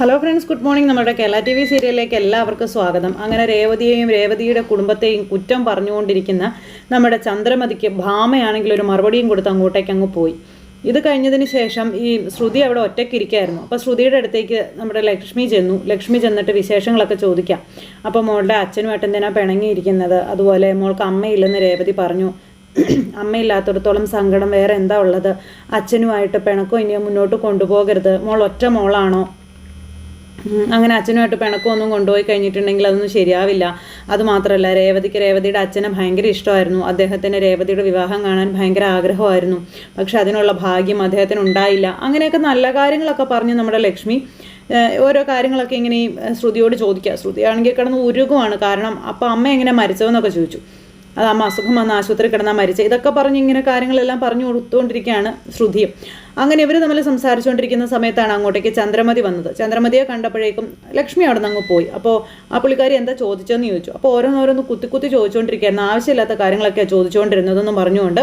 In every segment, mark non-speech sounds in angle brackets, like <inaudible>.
Hello friends good morning നമ്മുടെ Kerala T V സീരിയലിലേക്ക് എല്ലാവർക്കും സ്വാഗതം. അങ്ങനെ രേവതിയെയും രേവതിയുടെ കുടുംബത്തെയും കുറ്റം പറഞ്ഞുകൊണ്ടിരിക്കുന്ന നമ്മുടെ ചന്ദ്രമതിക്ക് ഭാമയാണെങ്കിൽ ഒരു മറുപടിയും കൊടുത്ത് അങ്ങോട്ടേക്ക് അങ്ങ് പോയി. ഇത് കഴിഞ്ഞതിന് ശേഷം ഈ ശ്രുതി അവിടെ ഒറ്റയ്ക്ക് അപ്പോൾ ശ്രുതിയുടെ അടുത്തേക്ക് നമ്മുടെ ലക്ഷ്മി ചെന്നു. ലക്ഷ്മി ചെന്നിട്ട് വിശേഷങ്ങളൊക്കെ ചോദിക്കാം. അപ്പോൾ മോളുടെ അച്ഛനുമായിട്ട് എന്തിനാ പിണങ്ങിയിരിക്കുന്നത്? അതുപോലെ മോൾക്ക് അമ്മയില്ലെന്ന് രേവതി പറഞ്ഞു. അമ്മയില്ലാത്തടത്തോളം സങ്കടം വേറെ എന്താ ഉള്ളത്? അച്ഛനുമായിട്ട് പിണക്കോ ഇനിയോ മുന്നോട്ട് കൊണ്ടുപോകരുത്. മോൾ ഒറ്റ മോളാണോ? അങ്ങനെ അച്ഛനുമായിട്ട് പിണക്കമൊന്നും കൊണ്ടുപോയി കഴിഞ്ഞിട്ടുണ്ടെങ്കിൽ അതൊന്നും ശരിയാവില്ല. അത് മാത്രമല്ല രേവതിക്ക് രേവതിയുടെ അച്ഛനെ ഭയങ്കര ഇഷ്ടമായിരുന്നു. അദ്ദേഹത്തിന് രേവതിയുടെ വിവാഹം കാണാൻ ഭയങ്കര ആഗ്രഹമായിരുന്നു. പക്ഷെ അതിനുള്ള ഭാഗ്യം അദ്ദേഹത്തിന് ഉണ്ടായില്ല. അങ്ങനെയൊക്കെ നല്ല കാര്യങ്ങളൊക്കെ പറഞ്ഞു നമ്മുടെ ലക്ഷ്മി. ഓരോ കാര്യങ്ങളൊക്കെ ഇങ്ങനെ ശ്രുതിയോട് ചോദിക്കുക. ശ്രുതിയാണെങ്കിൽ കിടന്ന് ഉരുകുവാണ്. കാരണം അപ്പം അമ്മ എങ്ങനെ മരിച്ചതെന്നൊക്കെ ചോദിച്ചു. അത് അസുഖം വന്ന് ആശുപത്രി കിടന്നാൽ മരിച്ച. ഇതൊക്കെ പറഞ്ഞ് ഇങ്ങനെ കാര്യങ്ങളെല്ലാം പറഞ്ഞു കൊടുത്തുകൊണ്ടിരിക്കുകയാണ് ശ്രുതിയും. അങ്ങനെ ഇവർ തമ്മിൽ സംസാരിച്ചുകൊണ്ടിരിക്കുന്ന സമയത്താണ് അങ്ങോട്ടേക്ക് ചന്ദ്രമതി വന്നത്. ചന്ദ്രമതിയെ കണ്ടപ്പോഴേക്കും ലക്ഷ്മി അവിടെ നിന്ന് അങ്ങ് പോയി. അപ്പോൾ ആ പുള്ളിക്കാരി എന്താ ചോദിച്ചതെന്ന് ചോദിച്ചു. അപ്പോൾ ഓരോന്നോരോന്ന് കുത്തി കുത്തി ചോദിച്ചുകൊണ്ടിരിക്കുകയായിരുന്നു ആവശ്യമില്ലാത്ത കാര്യങ്ങളൊക്കെ ചോദിച്ചുകൊണ്ടിരുന്നതെന്ന് പറഞ്ഞുകൊണ്ട്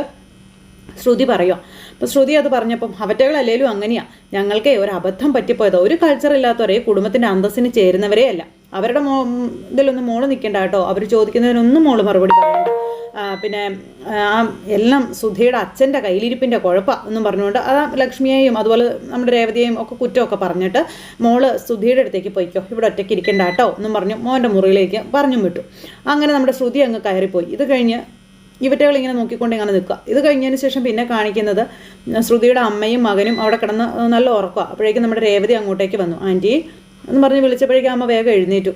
ശ്രുതി പറയുക അപ്പോൾ ശ്രുതി അത് പറഞ്ഞപ്പം അവറ്റകളല്ലേലും അങ്ങനെയാ. ഞങ്ങൾക്ക് ഒരു അബദ്ധം പറ്റിപ്പോയത്. ഒരു കൾച്ചർ ഇല്ലാത്തവരെ കുടുംബത്തിന്റെ അന്തസ്സിന് ചേരുന്നവരെയല്ല. അവരുടെ മോ ഇതിലൊന്നും മോൾ നിൽക്കണ്ട കേട്ടോ. അവർ ചോദിക്കുന്നതിനൊന്നും മോൾ മറുപടി പറയണ്ട. പിന്നെ ആ എല്ലാം സുധയുടെ അച്ഛന്റെ കയ്യിലിരിപ്പിന്റെ കുഴപ്പം എന്നും പറഞ്ഞുകൊണ്ട് അത് ലക്ഷ്മിയെയും അതുപോലെ നമ്മുടെ രേവതിയെയും ഒക്കെ കുറ്റമൊക്കെ പറഞ്ഞിട്ട് മോൾ സുധിയുടെ അടുത്തേക്ക് പോയിക്കോ. ഇവിടെ ഒറ്റയ്ക്ക് ഇരിക്കണ്ട കേട്ടോ എന്നും പറഞ്ഞു മോന്റെ മുറിയിലേക്ക് പറഞ്ഞും വിട്ടു. അങ്ങനെ നമ്മുടെ ശ്രുതി അങ്ങ് കയറിപ്പോയി. ഇത് കഴിഞ്ഞ് ഇവറ്റകൾ ഇങ്ങനെ നോക്കിക്കൊണ്ട് ഇങ്ങനെ നിൽക്കുക. ഇത് കഴിഞ്ഞതിന് ശേഷം പിന്നെ കാണിക്കുന്നത് ശ്രുതിയുടെ അമ്മയും മകനും അവിടെ കിടന്ന് നല്ല ഉറക്കുക അപ്പോഴേക്കും നമ്മുടെ രേവതി അങ്ങോട്ടേക്ക് വന്നു. ആന്റി എന്ന് പറഞ്ഞ് വിളിച്ചപ്പോഴേക്കും അമ്മ വേഗം എഴുന്നേറ്റു.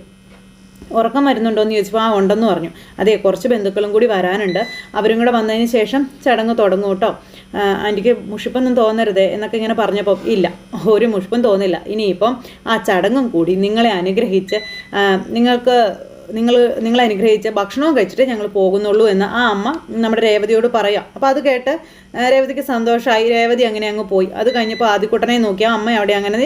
ഉറക്കം വരുന്നുണ്ടോ എന്ന് ചോദിച്ചപ്പോൾ ആ ഉണ്ടെന്ന് പറഞ്ഞു. അതെ കുറച്ച് ബന്ധുക്കളും കൂടി വരാനുണ്ട്. അവരും കൂടെ വന്നതിന് ശേഷം ചടങ്ങ് തുടങ്ങും കേട്ടോ ആന്റിക്ക് മുഷിപ്പൊന്നും തോന്നരുതേ എന്നൊക്കെ ഇങ്ങനെ പറഞ്ഞപ്പോൾ ഇല്ല ഒരു മുഷിപ്പും തോന്നില്ല. ഇനിയിപ്പം ആ ചടങ്ങും കൂടി നിങ്ങളെ അനുഗ്രഹിച്ച് നിങ്ങൾക്ക് നിങ്ങൾ നിങ്ങളെ അനുഗ്രഹിച്ച് ഭക്ഷണവും കഴിച്ചിട്ട് ഞങ്ങൾ പോകുന്നുള്ളൂ എന്ന് ആ അമ്മ നമ്മുടെ രേവതിയോട് പറയാം. അപ്പോൾ അത് കേട്ട് രേവതിക്ക് സന്തോഷമായി രേവതി അങ്ങനെ അങ്ങ് പോയി. അത് കഴിഞ്ഞപ്പോൾ ആദ്യക്കുട്ടനെ നോക്കി. ആ അമ്മ അവിടെ അങ്ങനെ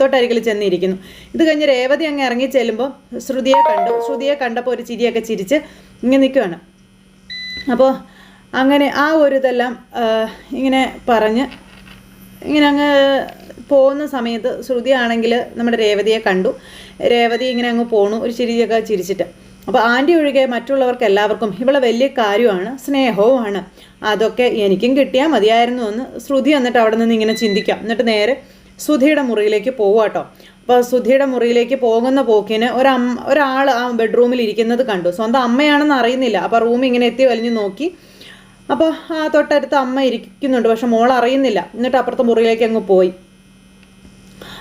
തൊട്ടരികിൽ ചെന്നിരിക്കുന്നു. ഇത് കഴിഞ്ഞ് രേവതി അങ്ങ് ഇറങ്ങി ചെല്ലുമ്പോൾ ശ്രുതിയെ കണ്ടു. ശ്രുതിയെ കണ്ടപ്പോൾ ഒരു ചിരിയൊക്കെ ചിരിച്ച് ഇങ്ങനെ നിൽക്കുകയാണ് അപ്പോൾ അങ്ങനെ ആ ഒരു ഇതെല്ലാം ഇങ്ങനെ പറഞ്ഞ് ഇങ്ങനെ അങ്ങ് പോകുന്ന സമയത്ത് ശ്രുതി ആണെങ്കിൽ നമ്മുടെ രേവതിയെ കണ്ടു. രേവതി ഇങ്ങനെ അങ്ങ് പോണു ഒരു ചിരിയൊക്കെ ചിരിച്ചിട്ട്. അപ്പോൾ ആന്റി ഒഴികെ മറ്റുള്ളവർക്ക് എല്ലാവർക്കും ഇവളെ വലിയ കാര്യമാണ് സ്നേഹവുമാണ്. അതൊക്കെ എനിക്കും കിട്ടിയാൽ മതിയായിരുന്നു എന്ന് ശ്രുതി എന്നിട്ട് അവിടെ നിന്ന് ഇങ്ങനെ ചിന്തിക്കാം. എന്നിട്ട് നേരെ സുധിയുടെ മുറിയിലേക്ക് പോവാട്ടോ അപ്പോൾ സുധിയുടെ മുറിയിലേക്ക് പോകുന്ന പോക്കിന് ഒരമ്മ ഒരാൾ ആ ബെഡ്റൂമിൽ ഇരിക്കുന്നത് കണ്ടു. സ്വന്തം അമ്മയാണെന്ന് അറിയുന്നില്ല. അപ്പോൾ റൂം ഇങ്ങനെ എത്തി വലിഞ്ഞു നോക്കി. അപ്പോൾ ആ തൊട്ടടുത്ത് അമ്മ ഇരിക്കുന്നുണ്ട്. പക്ഷെ മോൾ അറിയുന്നില്ല. എന്നിട്ട് അപ്പുറത്തെ മുറിയിലേക്ക് അങ്ങ് പോയി.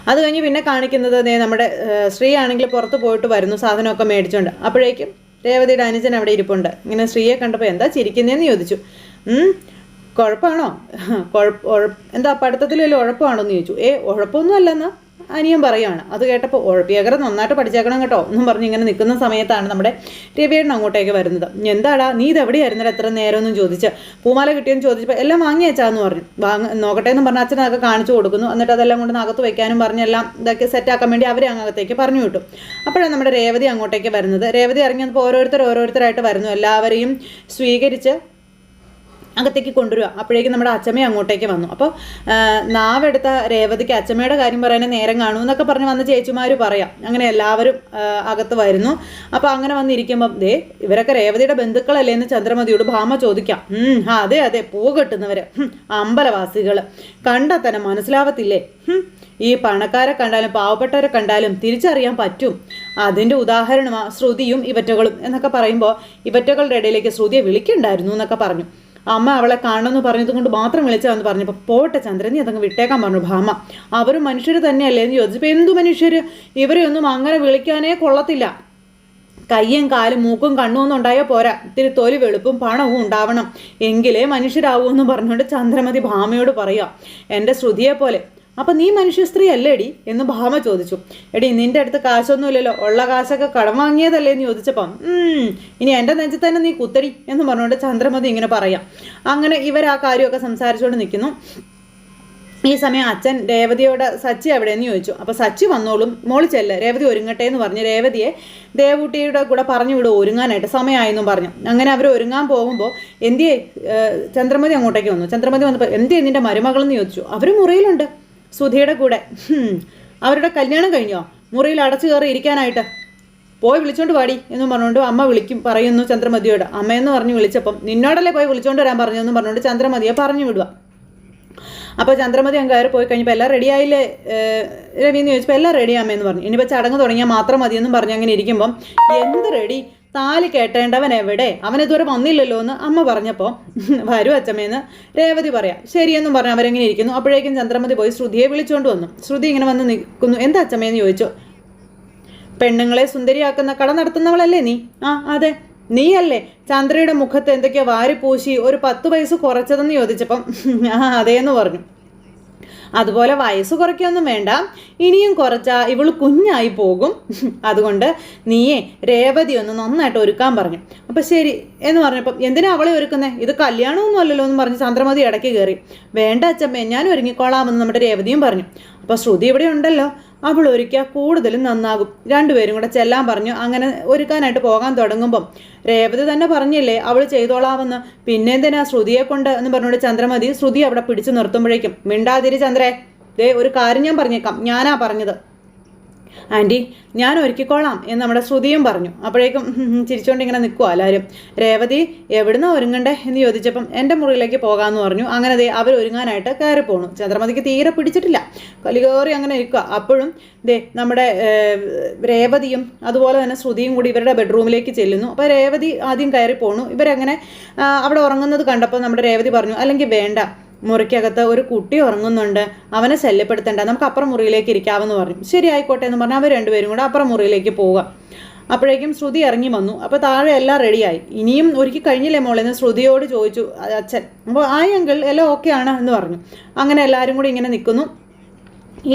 അത് കഴിഞ്ഞ് പിന്നെ കാണിക്കുന്നത് നമ്മുടെ സ്ത്രീ ആണെങ്കിൽ പുറത്ത് പോയിട്ട് വരുന്നു. സാധനമൊക്കെ മേടിച്ചുകൊണ്ട് അപ്പോഴേക്കും രേവതിയുടെ അനുജൻ അവിടെ ഇരിപ്പുണ്ട്. ഇങ്ങനെ സ്ത്രീയെ കണ്ടപ്പോൾ എന്താ ചിരിക്കുന്നതെന്ന് ചോദിച്ചു. കുഴപ്പമാണോ? കുഴപ്പ എന്താ പഠിത്തത്തിൽ വല്ല ഉഴപ്പാണോ എന്ന് ചോദിച്ചു. ഏ ഉഴപ്പൊന്നും അല്ലെന്ന് അനിയൻ പറയുകയാണ് അത് കേട്ടപ്പോൾ ഉഴപ്പിയകര നന്നായിട്ട് പഠിച്ചേക്കണം കേട്ടോ എന്നും പറഞ്ഞ് ഇങ്ങനെ നിൽക്കുന്ന സമയത്താണ് നമ്മുടെ രവിയേട്ടൻ അങ്ങോട്ടേക്ക് വരുന്നത്. എന്താടാ നീ ഇത് എവിടെയായിരുന്നല്ലോ എത്ര നേരം ഒന്നും ചോദിച്ച്. പൂമാല കിട്ടിയെന്ന് ചോദിച്ചപ്പോൾ എല്ലാം വാങ്ങി വെച്ചാന്ന് പറഞ്ഞു. വാങ്ങ നോക്കട്ടെ എന്ന് പറഞ്ഞ അച്ഛനൊക്കെ കാണിച്ചു കൊടുക്കുന്നു. എന്നിട്ട് അതെല്ലാം കൊണ്ട് അകത്ത് വയ്ക്കാനും പറഞ്ഞ് എല്ലാം ഇതൊക്കെ സെറ്റാക്കാൻ വേണ്ടി അവരെ അങ്ങകത്തേക്ക് പറഞ്ഞു വിട്ടു. അപ്പോഴാണ് നമ്മുടെ രേവതി അങ്ങോട്ടേക്ക് വരുന്നത്. രേവതി ഇറങ്ങിയപ്പോൾ ഓരോരുത്തർ ഓരോരുത്തരായിട്ട് വരുന്നു. എല്ലാവരെയും സ്വീകരിച്ച് അകത്തേക്ക് കൊണ്ടുവരിക. അപ്പോഴേക്കും നമ്മുടെ അച്ചമ്മ അങ്ങോട്ടേക്ക് വന്നു. അപ്പോൾ നാവെടുത്ത രേവതിക്ക് അച്ചമ്മയുടെ കാര്യം പറയാനേ നേരം കാണൂ എന്നൊക്കെ പറഞ്ഞ് വന്ന ചേച്ചിമാർ പറയാം. അങ്ങനെ എല്ലാവരും അകത്ത് വരുന്നു. അപ്പോൾ അങ്ങനെ വന്നിരിക്കുമ്പം ദേ ഇവരൊക്കെ രേവതിയുടെ ബന്ധുക്കളല്ലേ എന്ന് ചന്ദ്രമതിയോട് ഭാമ ചോദിക്കാം. അതെ അതെ പൂ കെട്ടുന്നവർ അമ്പലവാസികൾ കണ്ടാൽ തന്നെ മനസ്സിലാവത്തില്ലേ? ഈ പണക്കാരെ കണ്ടാലും പാവപ്പെട്ടവരെ കണ്ടാലും തിരിച്ചറിയാൻ പറ്റും. അതിന്റെ ഉദാഹരണമാണ് ശ്രുതിയും ഇവറ്റകളും എന്നൊക്കെ പറയുമ്പോൾ ഇവറ്റകളുടെ ഇടയിലേക്ക് ശ്രുതിയെ വിളിക്കണ്ടായിരുന്നു എന്നൊക്കെ പറഞ്ഞു. അമ്മ അവളെ കാണണമെന്ന് പറഞ്ഞത് കൊണ്ട് മാത്രം വിളിച്ചാന്ന് പറഞ്ഞപ്പോൾ പോട്ടെ ചന്ദ്രൻ നീ അതങ്ങ് വിട്ടേക്കാൻ പറഞ്ഞു ഭാമ. അവരും മനുഷ്യർ തന്നെയല്ലേ എന്ന് ചോദിച്ചപ്പോൾ എന്തു മനുഷ്യർ ഇവരെ ഒന്നും അങ്ങനെ വിളിക്കാനേ കൊള്ളത്തില്ല. കയ്യും കാലും മൂക്കും കണ്ണും ഒന്നും ഉണ്ടായാൽ പോരാ. ഇത്തിരി തൊലി വെളുപ്പും പണവും ഉണ്ടാവണം. എങ്കിലേ മനുഷ്യരാവൂ എന്ന് പറഞ്ഞുകൊണ്ട് ചന്ദ്രമതി ഭാമയോട് പറയുക എന്റെ ശ്രുതിയെ പോലെ അപ്പം നീ മനുഷ്യ സ്ത്രീ അല്ലേടി? എന്ന് ഭാമ ചോദിച്ചു. എടി നിന്റെ അടുത്ത് കാശൊന്നുമില്ലല്ലോ. ഉള്ള കാശൊക്കെ കടം വാങ്ങിയതല്ലേ എന്ന് ചോദിച്ചപ്പം ഇനി എന്റെ നെഞ്ചത്ത് തന്നെ നീ കുത്തടി എന്ന് പറഞ്ഞുകൊണ്ട് ചന്ദ്രമതി ഇങ്ങനെ പറയാം. അങ്ങനെ ഇവർ ആ കാര്യമൊക്കെ സംസാരിച്ചുകൊണ്ട് നിൽക്കുന്നു. ഈ സമയം അച്ഛൻ രേവതിയോട് സച്ചി എവിടെയെന്ന് ചോദിച്ചു. അപ്പോൾ സച്ചി വന്നോളും മോൾ ചെല്ല രേവതി ഒരുങ്ങട്ടെ എന്ന് പറഞ്ഞ് രേവതിയെ ദേവൂട്ടിയുടെ കൂടെ പറഞ്ഞു വിടും ഒരുങ്ങാനായിട്ട് സമയമായെന്നും പറഞ്ഞു. അങ്ങനെ അവർ ഒരുങ്ങാൻ പോകുമ്പോൾ എന്തിയെ ചന്ദ്രമതി അങ്ങോട്ടേക്ക് വന്നു. ചന്ദ്രമതി വന്നപ്പോൾ എന്തിയെ നിന്റെ മരുമകളെന്ന് ചോദിച്ചു? അവർ മുറിയിലുണ്ട്. സുധിയുടെ കൂടെ. അവരുടെ കല്യാണം കഴിഞ്ഞോ? മുറിയിൽ അടച്ചു കയറി ഇരിക്കാനായിട്ട്. പോയി വിളിച്ചോണ്ട് പാടി എന്ന് പറഞ്ഞുകൊണ്ട് അമ്മ വിളിക്കും പറയുന്നു ചന്ദ്രമതിയോട്. അമ്മയെന്ന് പറഞ്ഞ് വിളിച്ചപ്പം നിന്നോടല്ലേ പോയി വിളിച്ചോണ്ട് വരാൻ പറഞ്ഞു എന്ന് പറഞ്ഞുകൊണ്ട് ചന്ദ്രമതിയെ പറഞ്ഞു വിടുക. അപ്പോൾ ചന്ദ്രമതി അങ്ങ് കയറി പോയി കഴിഞ്ഞപ്പോൾ എല്ലാം റെഡി ആയില്ലേ? ഏഹ് രവി എന്ന് ചോദിച്ചപ്പോൾ എല്ലാം റെഡി അമ്മയെന്ന് പറഞ്ഞു. ഇനിയിപ്പോൾ ചടങ്ങ് തുടങ്ങിയാൽ മാത്രം മതിയെന്നും പറഞ്ഞ് അങ്ങനെ ഇരിക്കുമ്പം എന്ത് റെഡി താലി കെട്ടേണ്ടവൻ എവിടെ? അവൻ ഇതുവരെ വന്നില്ലല്ലോ എന്ന് അമ്മ പറഞ്ഞപ്പോൾ <laughs> വരൂ അച്ഛമ്മേന്ന് രേവതി പറയാം ശരിയെന്നും പറഞ്ഞ് അവരെങ്ങനെ ഇരിക്കുന്നു? അപ്പോഴേക്കും ചന്ദ്രമതി പോയി ശ്രുതിയെ വിളിച്ചുകൊണ്ട് വന്നു. ശ്രുതി ഇങ്ങനെ വന്ന് നിൽക്കുന്നു. എന്താ അച്ഛമ്മേന്ന് ചോദിച്ചു? പെണ്ണുങ്ങളെ സുന്ദരിയാക്കുന്ന കട നടത്തുന്നവളല്ലേ നീ? ആ അതെ. നീയല്ലേ? ചന്ദ്രയുടെ മുഖത്ത് എന്തൊക്കെയോ വാരിപ്പൂശി ഒരു പത്ത് വയസ്സ് കുറച്ചതെന്ന് ചോദിച്ചപ്പം. <laughs> ആ അതേന്ന് പറഞ്ഞു. അതുപോലെ വയസ്സ് കുറയ്ക്കൊന്നും വേണ്ട. ഇനിയും കുറച്ചാൽ ഇവൾ കുഞ്ഞായി പോകും. അതുകൊണ്ട് നീയെ രേവതി ഒന്ന് നന്നായിട്ട് ഒരുക്കാൻ പറഞ്ഞു. അപ്പം ശരി എന്ന് പറഞ്ഞപ്പം എന്തിനാ അവളെ ഒരുക്കുന്നേ? ഇത് കല്യാണമൊന്നും അല്ലല്ലോ എന്ന് പറഞ്ഞ് ചന്ദ്രമതി ഇടയ്ക്ക് കയറി. വേണ്ട അച്ഛമ്മേ ഞാൻ ഒരുങ്ങിക്കോളാമെന്ന് നമ്മുടെ രേവതിയും പറഞ്ഞു. അപ്പോൾ ശ്രുതി ഇവിടെ ഉണ്ടല്ലോ. അവൾ ഒരുക്കുക കൂടുതലും നന്നാകും. രണ്ടുപേരും കൂടെ ചെല്ലാൻ പറഞ്ഞു. അങ്ങനെ ഒരുക്കാനായിട്ട് പോകാൻ തുടങ്ങുമ്പം രേവതി തന്നെ പറഞ്ഞില്ലേ അവൾ ചെയ്തോളാമെന്ന്. പിന്നെ എന്തിനാ ശ്രുതിയെ കൊണ്ട്? എന്ന് പറഞ്ഞുകൊണ്ട് ചന്ദ്രമതി ശ്രുതി അവിടെ പിടിച്ചു നിർത്തുമ്പോഴേക്കും മിണ്ടാതിരി ചന്ദ്രേ. ദേ ഒരു കാര്യം ഞാൻ പറഞ്ഞേക്കാം. ഞാനാ പറഞ്ഞത്. ആന്റി ഞാൻ ഒരുക്കിക്കോളാം എന്ന് നമ്മുടെ ശ്രുതിയും പറഞ്ഞു. അപ്പോഴേക്കും ചിരിച്ചുകൊണ്ട് ഇങ്ങനെ നിൽക്കുക എല്ലാവരും രേവതി എവിടുന്ന ഒരുങ്ങണ്ടേ എന്ന് ചോദിച്ചപ്പം എന്റെ മുറിയിലേക്ക് പോകാമെന്ന് പറഞ്ഞു. അങ്ങനെ ദേ അവർ ഒരുങ്ങാനായിട്ട് കയറി പോണു. ചന്ദ്രമതിക്ക് തീരെ പിടിച്ചിട്ടില്ല. കലികോറി അങ്ങനെ ഇരിക്കുക അപ്പോഴും ദേ നമ്മുടെ രേവതിയും അതുപോലെ തന്നെ ശ്രുതിയും കൂടി ഇവരുടെ ബെഡ്റൂമിലേക്ക് ചെല്ലുന്നു. അപ്പോൾ രേവതി ആദ്യം കയറി പോണു. ഇവരങ്ങനെ അവിടെ ഉറങ്ങുന്നത് കണ്ടപ്പോൾ നമ്മുടെ രേവതി പറഞ്ഞു അല്ലെങ്കിൽ വേണ്ട. മുറിക്കകത്ത് ഒരു കുട്ടി ഉറങ്ങുന്നുണ്ട് അവനെ ശല്യപ്പെടുത്തണ്ട നമുക്ക് അപ്പുറം മുറിയിലേക്ക് ഇരിക്കാമെന്ന് പറഞ്ഞു. ശരി ആയിക്കോട്ടെ എന്ന് പറഞ്ഞാൽ അവർ രണ്ടുപേരും കൂടെ അപ്പുറം മുറിയിലേക്ക് പോവുക. അപ്പോഴേക്കും ശ്രുതി ഇറങ്ങി വന്നു. അപ്പോൾ താഴെ എല്ലാം റെഡിയായി. ഇനിയും ഒരുക്കി കഴിഞ്ഞില്ലേ മോളെ എന്ന് ശ്രുതിയോട് ചോദിച്ചു അച്ഛൻ അപ്പോൾ ആ അങ്കിൾ എല്ലാം ഓക്കെ ആണ് എന്ന് പറഞ്ഞു. അങ്ങനെ എല്ലാവരും കൂടി ഇങ്ങനെ നിൽക്കുന്നു.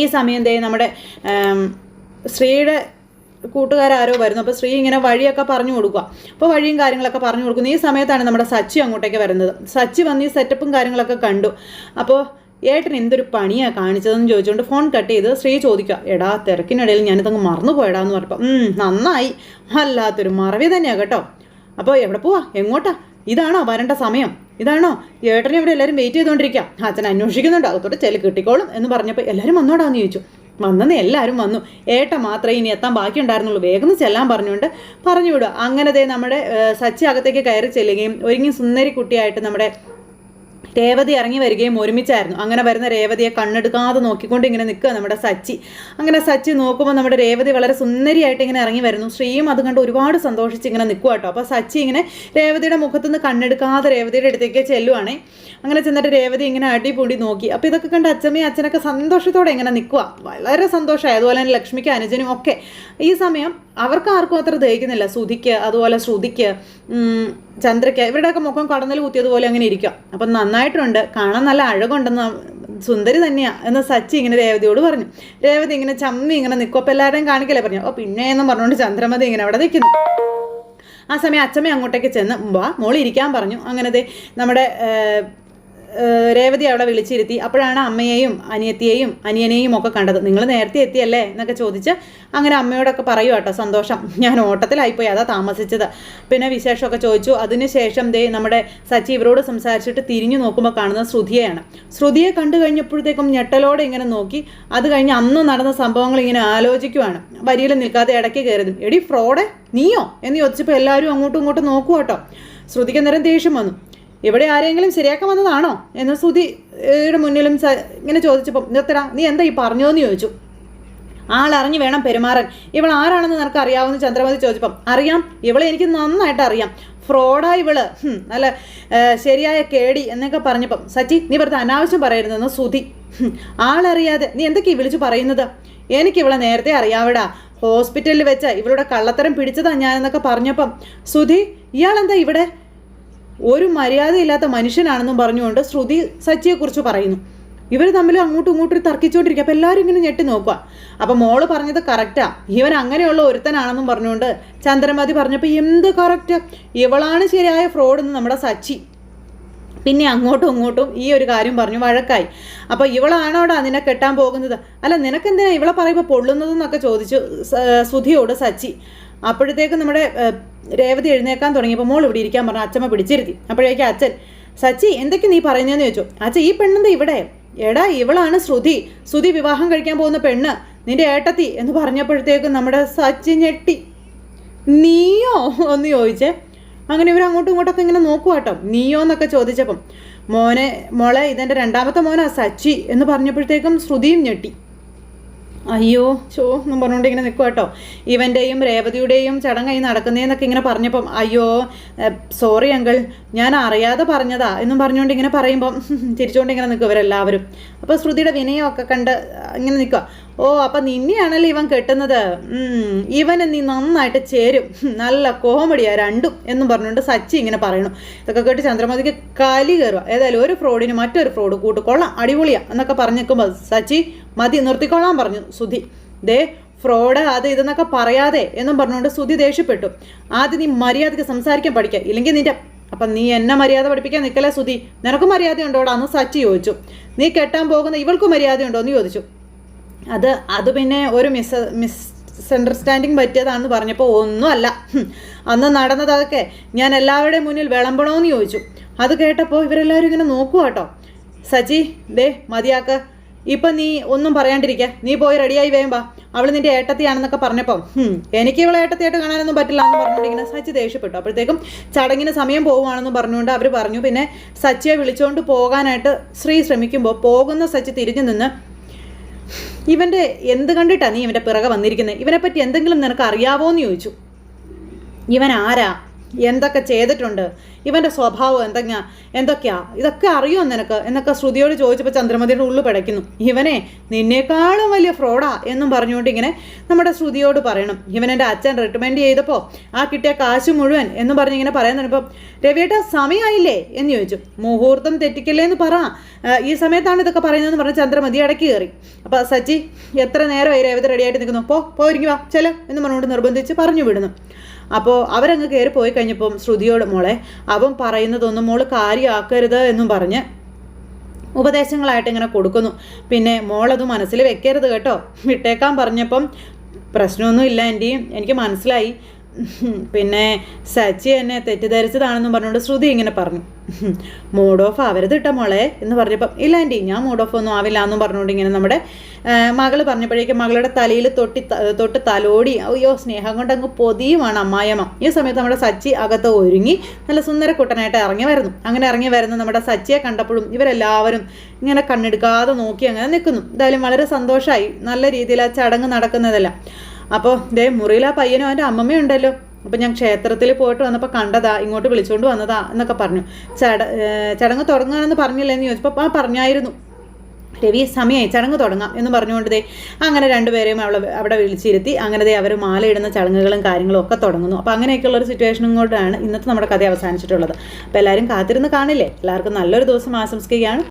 ഈ സമയം ദേ നമ്മുടെ ആം, ശ്രീയുടെ കൂട്ടുകാരാരോ വരുന്നു. അപ്പോൾ സ്ത്രീ ഇങ്ങനെ വഴിയൊക്കെ പറഞ്ഞു കൊടുക്കുക. അപ്പോൾ വഴിയും കാര്യങ്ങളൊക്കെ പറഞ്ഞു കൊടുക്കുന്നു. ഈ സമയത്താണ് നമ്മുടെ സച്ചി അങ്ങോട്ടേക്ക് വരുന്നത്. സച്ചി വന്ന് ഈ സെറ്റപ്പും കാര്യങ്ങളൊക്കെ കണ്ടു. അപ്പോൾ ഏട്ടൻ എന്തൊരു പണിയാണ് കാണിച്ചതെന്ന് ചോദിച്ചുകൊണ്ട് ഫോൺ കട്ട് ചെയ്ത് സ്ത്രീ ചോദിക്കുക എടാ തിരക്കിനിടയിൽ ഞാനിതങ്ങ് മറന്നു പോയടാ എന്ന് പറഞ്ഞപ്പോൾ "ഉം, നന്നായി. വല്ലാത്തൊരു മറവി തന്നെയാണ് കേട്ടോ. അപ്പോൾ എവിടെ പോവാ? എങ്ങോട്ടാ? ഇതാണോ വരേണ്ട സമയം? ഇതാണോ? ഏട്ടനെ ഇവിടെ എല്ലാവരും വെയിറ്റ് ചെയ്തുകൊണ്ടിരിക്കുക അച്ഛൻ അന്വേഷിക്കുന്നുണ്ട്. അകത്തോട്ട് ചെൽ കിട്ടിക്കോളും എന്ന് പറഞ്ഞപ്പോൾ എല്ലാവരും വന്നോടാന്ന് ചോദിച്ചു. വന്നെന്ന് എല്ലാവരും വന്നു. ഏട്ട മാത്രമേ ഇനി എത്താൻ ബാക്കിയുണ്ടായിരുന്നുള്ളൂ. വേഗം ചെല്ലാൻ പറഞ്ഞുകൊണ്ട് പറഞ്ഞു വിടുക. അങ്ങനെ നമ്മുടെ സച്ചി അകത്തേക്ക് കയറി ചെല്ലുകയും ഒരുങ്ങി സുന്ദരി കുട്ടിയായിട്ട് നമ്മുടെ രേവതി ഇറങ്ങി വരികയും ഒരുമിച്ചായിരുന്നു. അങ്ങനെ വരുന്ന രേവതിയെ കണ്ണെടുക്കാതെ നോക്കിക്കൊണ്ട് ഇങ്ങനെ നിൽക്കുക നമ്മുടെ സച്ചി. അങ്ങനെ സച്ചി നോക്കുമ്പോൾ നമ്മുടെ രേവതി വളരെ സുന്ദരിയായിട്ട് ഇങ്ങനെ ഇറങ്ങി വരുന്നു. ശ്രീയും അത് കണ്ട് ഒരുപാട് സന്തോഷിച്ച് ഇങ്ങനെ നിൽക്കുക കേട്ടോ. അപ്പോൾ സച്ചി ഇങ്ങനെ രേവതിയുടെ മുഖത്തുനിന്ന് കണ്ണെടുക്കാതെ രേവതിയുടെ അടുത്തേക്ക് ചെല്ലുവാണേ. അങ്ങനെ ചെന്നിട്ട് രേവതി ഇങ്ങനെ അടിപൊളി നോക്കി. അപ്പോൾ ഇതൊക്കെ കണ്ട് അച്ഛമ്മയും അച്ഛനൊക്കെ സന്തോഷത്തോടെ ഇങ്ങനെ നിൽക്കുക. വളരെ സന്തോഷമായി. അതുപോലെ തന്നെ ലക്ഷ്മിക്ക് അനുജനും ഒക്കെ ഈ സമയം അവർക്ക് ആർക്കും അത്ര ദഹിക്കുന്നില്ല. സുധിക്ക് അതുപോലെ ശ്രുതിക്ക് ചന്ദ്രയ്ക്ക് ഇവരുടെയൊക്കെ മുഖം കടന്നൽ കുത്തിയതുപോലെ അങ്ങനെ ഇരിക്കാം. അപ്പം നന്നായിട്ടുണ്ട്. കാണാൻ നല്ല അഴകുണ്ടെന്ന് സുന്ദരി തന്നെയാണ് എന്ന് സച്ചി ഇങ്ങനെ രേവതിയോട് പറഞ്ഞു. രേവതി ഇങ്ങനെ ചമ്മി ഇങ്ങനെ നിൽക്കും അപ്പം എല്ലാവരെയും കാണിക്കല്ലേ പറഞ്ഞു. അപ്പോൾ പിന്നെ എന്ന് പറഞ്ഞുകൊണ്ട് ചന്ദ്രമതി ഇങ്ങനെ അവിടെ നിൽക്കുന്നു. ആ സമയം അച്ഛമ്മ അങ്ങോട്ടേക്ക് ചെന്ന് വാ മോളി ഇരിക്കാൻ പറഞ്ഞു. അങ്ങനത്തെ നമ്മുടെ രേവതി അവിടെ വിളിച്ചിരുത്തി. അപ്പോഴാണ് അമ്മയെയും അനിയത്തിയെയും അനിയനെയും ഒക്കെ കണ്ടത്. നിങ്ങൾ നേരത്തെ എത്തിയല്ലേ? എന്നൊക്കെ ചോദിച്ച് അങ്ങനെ അമ്മയോടൊക്കെ പറയൂ കേട്ടോ സന്തോഷം. ഞാൻ ഓട്ടത്തിലായിപ്പോയി. അതാ താമസിച്ചത്. പിന്നെ വിശേഷമൊക്കെ ചോദിച്ചു. അതിനുശേഷം ദേ നമ്മുടെ സച്ചി ഇവരോട് സംസാരിച്ചിട്ട് തിരിഞ്ഞു നോക്കുമ്പോൾ കാണുന്നത് ശ്രുതിയെയാണ്. ശ്രുതിയെ കണ്ടു കഴിഞ്ഞപ്പോഴത്തേക്കും ഞെട്ടലോടെ ഇങ്ങനെ നോക്കി. അത് കഴിഞ്ഞ് അന്ന് നടന്ന സംഭവങ്ങൾ ഇങ്ങനെ ആലോചിക്കുവാണ്. വരിയിൽ നിൽക്കാതെ ഇടയ്ക്ക് കയറിയതും എടി ഫ്രോഡെ നീയോ? എന്ന് ചോദിച്ചപ്പോൾ എല്ലാവരും അങ്ങോട്ടും ഇങ്ങോട്ടും നോക്കൂ കേട്ടോ. ശ്രുതിക്ക് നേരം ദേഷ്യം വന്നു. ഇവിടെ ആരെങ്കിലും ശരിയാക്കാൻ വന്നതാണോ? എന്ന് ശ്രുതിയുടെ മുന്നിലും ഇങ്ങനെ ചോദിച്ചപ്പം നിർത്തരാ നീ എന്താ ഈ പറഞ്ഞോന്ന് ചോദിച്ചു? ആളറിഞ്ഞു വേണം പെരുമാറാൻ. ഇവൾ ആരാണെന്ന് നിനക്ക് അറിയാവുന്ന? ചന്ദ്രമതി ചോദിച്ചപ്പം അറിയാം. ഇവളെ എനിക്ക് നന്നായിട്ട് അറിയാം. ഫ്രോഡാ ഇവൾ. നല്ല ശരിയായ കേടി എന്നൊക്കെ പറഞ്ഞപ്പം സച്ചി നീ വെറുതെ അനാവശ്യം പറയരുതെന്ന് സുധി ആളറിയാതെ നീ എന്തൊക്കെയാ വിളിച്ചു പറയുന്നത്? എനിക്ക് ഇവളെ നേരത്തെ അറിയാവിടാ. ഹോസ്പിറ്റലിൽ വെച്ച ഇവളുടെ കള്ളത്തരം പിടിച്ചതാ ഞാനെന്നൊക്കെ പറഞ്ഞപ്പം സുധി ഇയാളെന്താ ഇവിടെ? ഒരു മര്യാദയില്ലാത്ത മനുഷ്യനാണെന്നും പറഞ്ഞുകൊണ്ട് ശ്രുതി സച്ചിയെക്കുറിച്ച് പറയുന്നു. ഇവർ തമ്മിൽ അങ്ങോട്ടും ഇങ്ങോട്ടും തർക്കിച്ചുകൊണ്ടിരിക്കുക അപ്പോൾ എല്ലാവരും ഇങ്ങനെ ഞെട്ടി നോക്കുക അപ്പോൾ മോൾ പറഞ്ഞത് കറക്റ്റാ ഇവൻ അങ്ങനെയുള്ള ഒരുത്തനാണെന്നും പറഞ്ഞുകൊണ്ട് ചന്ദ്രമതി പറഞ്ഞപ്പോൾ എന്ത് കറക്റ്റ് ഇവളാണ് ശരിയായ ഫ്രോഡ് എന്ന് നമ്മുടെ സച്ചി. പിന്നെ അങ്ങോട്ടും ഇങ്ങോട്ടും ഈ ഒരു കാര്യം പറഞ്ഞു. വഴക്കായി. അപ്പോൾ ഇവളാണോടാ നിന്നെ കെട്ടാൻ പോകുന്നത്? അല്ല നിനക്കെന്തിനാ ഇവളെ പറയുമ്പോൾ പൊള്ളുന്നതെന്നൊക്കെ ചോദിച്ചു സുധിയോട് സച്ചി. അപ്പോഴത്തേക്ക് നമ്മുടെ രേവതി എഴുന്നേക്കാൻ തുടങ്ങിയപ്പോൾ മോൾ ഇവിടെ ഇരിക്കാൻ പറഞ്ഞു അച്ഛമ്മ പിടിച്ചിരുത്തി. അപ്പോഴേക്കും അച്ഛൻ സച്ചി എന്തൊക്കെ നീ പറയുന്നതെന്ന് ചോദിച്ചു. അച്ഛ ഈ പെണ്ണെന്താ ഇവിടെ? എടാ ഇവളാണ് ശ്രുതി. ശ്രുതി വിവാഹം കഴിക്കാൻ പോകുന്ന പെണ്ണ്. നിന്റെ ഏട്ടത്തി. എന്ന് പറഞ്ഞപ്പോഴത്തേക്കും നമ്മുടെ സച്ചി ഞെട്ടി. നീയോ? എന്ന് ചോദിച്ചേ. അങ്ങനെ ഇവർ അങ്ങോട്ടും ഇങ്ങോട്ടൊക്കെ ഇങ്ങനെ നോക്കുക കേട്ടോ നീയോ? എന്നൊക്കെ ചോദിച്ചപ്പം മോനെ മോളെ ഇതെന്റെ രണ്ടാമത്തെ മോനാ സച്ചി. എന്ന് പറഞ്ഞപ്പോഴത്തേക്കും ശ്രുതിയും ഞെട്ടി. അയ്യോ ചോ എന്നും പറഞ്ഞുകൊണ്ട് ഇങ്ങനെ നിൽക്കുക കേട്ടോ ഇവന്റെയും രേവതിയുടെയും ചടങ്ങായി നടക്കുന്നതെന്നൊക്കെ ഇങ്ങനെ പറഞ്ഞപ്പം അയ്യോ സോറി അങ്കിൾ ഞാൻ അറിയാതെ പറഞ്ഞതാ എന്നും പറഞ്ഞുകൊണ്ട് ഇങ്ങനെ പറയുമ്പം <laughs> ചിരിച്ചുകൊണ്ട് ഇങ്ങനെ നിൽക്കും ഇവരെല്ലാവരും. അപ്പോൾ ശ്രുതിയുടെ വിനയമൊക്കെ കണ്ട് ഇങ്ങനെ നിൽക്കുക ഓ അപ്പം നിന്നെയാണല്ലോ ഇവൻ കെട്ടുന്നത്? ഇവന് നീ നന്നായിട്ട് ചേരും. നല്ല കോമഡിയാ രണ്ടും എന്നും പറഞ്ഞുകൊണ്ട് സച്ചി ഇങ്ങനെ പറയണു ഇതൊക്കെ കേട്ട് ചന്ദ്രമതിക്ക് കലി കയറുക ഏതായാലും ഒരു ഫ്രോഡിന് മറ്റൊരു ഫ്രോഡ് കൂട്ടുകൊള്ളാം. അടിപൊളിയാ എന്നൊക്കെ പറഞ്ഞു നിൽക്കുമ്പോൾ സച്ചി മതി നിർത്തിക്കൊള്ളാൻ പറഞ്ഞു. സുധി ദേ ഫ്രോഡ് അത് ഇതെന്നൊക്കെ പറയാതെ എന്നും പറഞ്ഞുകൊണ്ട് സുധി ദേഷ്യപ്പെട്ടു. ആദ്യം നീ മര്യാദയ്ക്ക് സംസാരിക്കാൻ പഠിക്കുക ഇല്ലെങ്കിൽ നിന്റെ അപ്പം നീ എന്നെ മര്യാദ പഠിപ്പിക്കാൻ നിൽക്കലേ സുധി? നിനക്ക് മര്യാദ അന്ന് സച്ചി ചോദിച്ചു. നീ കെട്ടാൻ പോകുന്ന ഇവൾക്ക് മര്യാദ ഉണ്ടോ എന്ന് ചോദിച്ചു. അത് അത് പിന്നെ ഒരു മിസ് മിസ് അണ്ടർസ്റ്റാൻഡിങ് പറ്റിയതാണെന്ന് പറഞ്ഞപ്പോൾ ഒന്നുമല്ല അന്ന് നടന്നതൊക്കെ ഞാൻ എല്ലാവരുടെയും മുന്നിൽ വിളമ്പണോന്ന് ചോദിച്ചു. അത് കേട്ടപ്പോൾ ഇവരെല്ലാവരും ഇങ്ങനെ നോക്കുക കേട്ടോ സച്ചി ദേ മതിയാക്ക്. ഇപ്പം നീ ഒന്നും പറയാണ്ടിരിക്കുക നീ പോയി റെഡിയായി വേമ്പാ അവൾ നിന്റെ ഏട്ടത്തിയാണെന്നൊക്കെ പറഞ്ഞപ്പം ഹും, എനിക്ക് ഇവളെ ഏട്ടത്തിയായിട്ട് കാണാനൊന്നും പറ്റില്ല എന്ന് പറഞ്ഞിട്ടുണ്ടെങ്കിൽ സച്ചി ദേഷ്യപ്പെട്ടു. അപ്പോഴത്തേക്കും ചടങ്ങിന് സമയം പോവുകയാണെന്ന് പറഞ്ഞുകൊണ്ട് അവർ പറഞ്ഞു. പിന്നെ സച്ചിയെ വിളിച്ചുകൊണ്ട് പോകാനായിട്ട് ശ്രീ ശ്രമിക്കുമ്പോൾ പോകുന്ന സച്ചി തിരിഞ്ഞു നിന്ന് ഇവന്റെ എന്ത് കണ്ടിട്ടാണ് നീ ഇവന്റെ പിറകെ വന്നിരിക്കുന്നത് ഇവനെപ്പറ്റി എന്തെങ്കിലും നിനക്ക് അറിയാവോ എന്ന് ചോദിച്ചു. ഇവൻ ആരാ? എന്തൊക്കെ ചെയ്തിട്ടുണ്ട് ഇവന്റെ സ്വഭാവം എന്തെങ്ങാ എന്തൊക്കെയാ ഇതൊക്കെ അറിയോ നിനക്ക്? എന്നൊക്കെ ശ്രുതിയോട് ചോദിച്ചപ്പോൾ ചന്ദ്രമതിയുടെ ഉള്ളു പിടയ്ക്കുന്നു. ഇവനെ നിന്നേക്കാളും വലിയ ഫ്രോഡാ എന്നും പറഞ്ഞുകൊണ്ട് ഇങ്ങനെ നമ്മുടെ ശ്രുതിയോട് പറയണം. ഇവൻ എന്റെ അച്ഛൻ റിക്കമെൻഡ് ചെയ്തപ്പോൾ ആ കിട്ടിയ കാശ് മുഴുവൻ എന്ന് പറഞ്ഞ് ഇങ്ങനെ പറയാൻ ഇപ്പം രവിയേട്ട സമയമായില്ലേ എന്ന് ചോദിച്ചു. മുഹൂർത്തം തെറ്റിക്കല്ലേ എന്ന് പറ. ഈ സമയത്താണ് ഇതൊക്കെ പറയുന്നതെന്ന് പറഞ്ഞ് ചന്ദ്രമതി ഇടയ്ക്ക് കയറി. അപ്പോൾ സച്ചി എത്ര നേരമായി രേവതി റെഡിയായിട്ട് നിൽക്കുന്നു? പോ പോയിരിക്കുക ചെല എന്ന് പറഞ്ഞുകൊണ്ട് നിർബന്ധിച്ച് പറഞ്ഞു വിടുന്നു. അപ്പോൾ അവരങ്ങ് കയറി പോയി കഴിഞ്ഞപ്പം ശ്രുതിയോട് മോളെ അവൻ പറയുന്നതൊന്നും മോൾ കാര്യമാക്കരുത് എന്നും പറഞ്ഞ് ഉപദേശങ്ങളായിട്ട് ഇങ്ങനെ കൊടുക്കുന്നു. പിന്നെ മോളത് മനസ്സിൽ വെക്കരുത് കേട്ടോ. വിട്ടേക്കാൻ പറഞ്ഞപ്പം പ്രശ്നമൊന്നും ഇല്ല എന്റെയും എനിക്ക് മനസ്സിലായി. പിന്നെ സച്ചി എന്നെ തെറ്റിദ്ധരിച്ചതാണെന്നും പറഞ്ഞുകൊണ്ട് ശ്രുതി ഇങ്ങനെ പറഞ്ഞു. മൂഡ് ഓഫ് ആവരുത് ഇട്ട മോളെ എന്ന് പറഞ്ഞപ്പം ഇല്ല ആന്റി ഞാൻ മൂഡ് ഓഫ് ഒന്നും ആവില്ല എന്നും പറഞ്ഞുകൊണ്ട് ഇങ്ങനെ നമ്മുടെ മകൾ പറഞ്ഞപ്പോഴേക്കും മകളുടെ തലയിൽ തൊട്ടി തൊട്ട് തലോടി അയ്യോ സ്നേഹം കൊണ്ട് അങ്ങ് പൊതിയുമാണ് അമ്മായിയമ്മ. ഈ സമയത്ത് നമ്മുടെ സച്ചി അകത്ത് ഒരുങ്ങി നല്ല സുന്ദരക്കുട്ടനായിട്ട് ഇറങ്ങി വരുന്നു. അങ്ങനെ ഇറങ്ങി വരുന്ന നമ്മുടെ സച്ചിയെ കണ്ടപ്പോഴും ഇവരെല്ലാവരും ഇങ്ങനെ കണ്ണെടുക്കാതെ നോക്കി അങ്ങനെ നിൽക്കുന്നു. എന്തായാലും വളരെ സന്തോഷമായി നല്ല രീതിയിൽ ആ ചടങ്ങ് നടക്കുന്നതല്ല. അപ്പോൾ ദേ മുറിയിൽ ആ പയ്യനും അവന്റെ അമ്മമ്മയും ഉണ്ടല്ലോ. അപ്പം ഞാൻ ക്ഷേത്രത്തിൽ പോയിട്ട് വന്നപ്പോൾ കണ്ടതാ ഇങ്ങോട്ട് വിളിച്ചുകൊണ്ട് വന്നതാ എന്നൊക്കെ പറഞ്ഞു. ചട ചടങ്ങ് തുടങ്ങുകയാണെന്ന് പറഞ്ഞില്ലേ എന്ന് ചോദിച്ചപ്പോൾ ആ പറഞ്ഞായിരുന്നു. രവി സമയമായി ചടങ്ങ് തുടങ്ങാം എന്ന് പറഞ്ഞുകൊണ്ട് ദേ അങ്ങനെ രണ്ടുപേരെയും അവളെ അവിടെ വിളിച്ചിരുത്തി. അങ്ങനെ ദേ അവർ മാലയിടുന്ന ചടങ്ങുകളും കാര്യങ്ങളും ഒക്കെ തുടങ്ങുന്നു. അപ്പോൾ അങ്ങനെയൊക്കെയുള്ള ഒരു സിറ്റുവേഷനും കൊണ്ടാണ് ഇന്നത്തെ നമ്മുടെ കഥ അവസാനിച്ചിട്ടുള്ളത്. അപ്പോൾ എല്ലാവരും കാത്തിരുന്ന് കാണില്ലേ? എല്ലാവർക്കും നല്ലൊരു ദിവസം ആശംസിക്കുകയാണ്.